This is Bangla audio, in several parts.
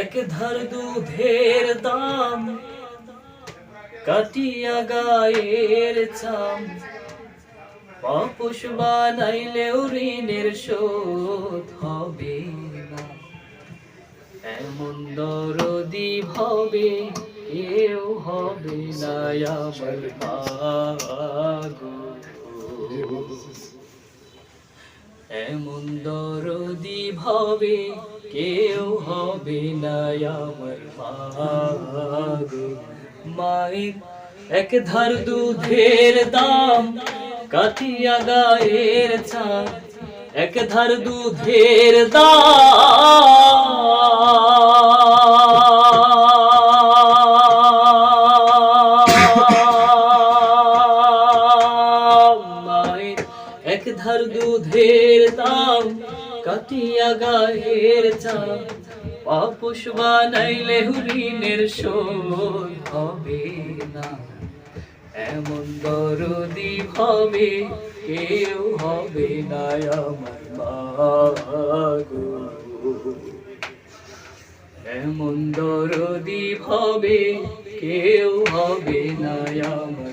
এক ধার দুধের দাম, কাটিয়া গায়ের চাম। পাপুষ বানাইলেও ঋণের শোধ হবে না। এমন দরদি ভাবে কেউ হবে না আমার এমন দরদি ভাবে কেউ হবে না আমার মায়ের এক ধার দুধের দাম কাটিয়া গায়ের ছাঁ এক ধার দুধের দাম এক ধার দুধের দাম কাটিয়া গায়ের চাম পাপুষ বানাইলে ঋণের শোধ হবে না। এমন দরদি ভাবে কেউ হবে না আমার মাগো এমন দরদি ভাবে কেউ হবে না আমার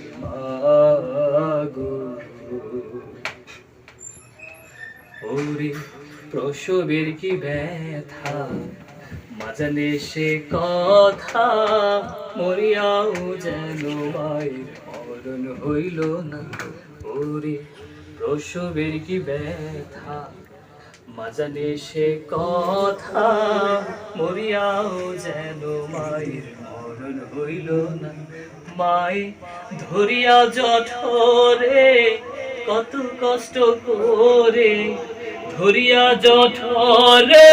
প্রসবের কি ব্যথা? মাজানে সে কথা মরিয়াও যেন মায়ের মরণ হইল না ওরে। প্রসবের কি ব্যথা? মাজানে সে কথা মরিয়াও যেন মায়ের মরণ হইল না মাই। ধরিয়া জঠরে কত কষ্ট করে ধরিয়া জঠরে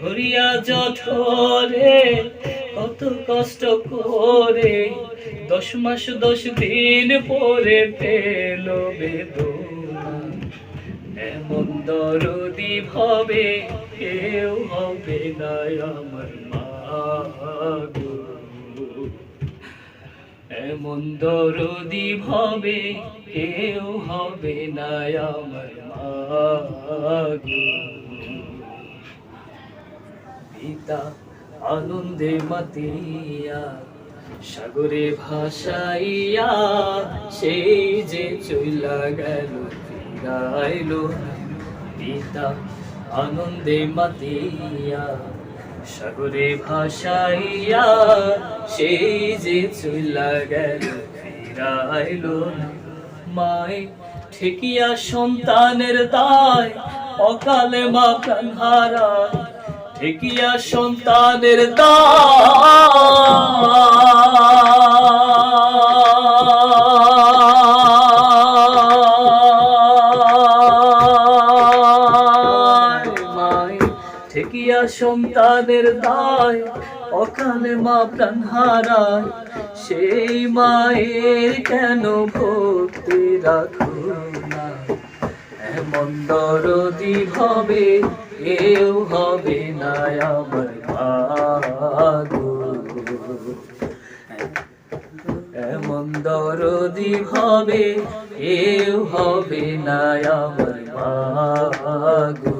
ধরিয়া জঠরে কত কষ্ট করে। দশ মাস দশ দিন পরে পেল বেদনা। এমন দরদি ভাবে কেউ হবে না আমার মাগো এমন দরদি ভাবে কেউ হবে না আমার পিতা আনন্দে মাতিয়া, সাগরে ভাসাইয়া, সেই যে চইলা গেল, ফিরাইলো। পিতা আনন্দে মাতিয়া সাগরে ভাসাইয়া, সেই যে চুল্লা গেল, ফিরাইলো মাই ঠেকিয়া সন্তানের দায়, অকালে মা কান্হারায় ঠেকিয়া সন্তানের দায়। ঠেকিয়া সন্তানের দায়, অকালে মা প্রাণ হারায়। সেই মায়ের কেন ভক্তি রাখো না? এমন দরদি হবে কেউ হবে না আমার ভাগো এমন দরদি হবে কেউ হবে না আমার ভাগো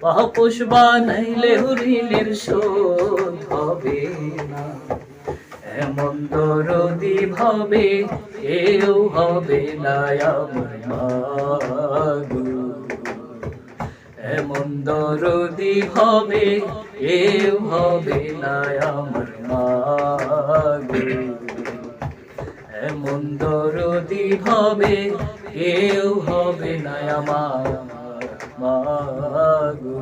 পাপোশ বানাইলে ঋণের শোধ হবে না। এমন দরদি ভাবে কেউ হবে না আমার মাগো এমন দরদি হবে কেউ হবে না আমার মাগো এমন দরদি হবে কেউ হবে না আমার মাগো।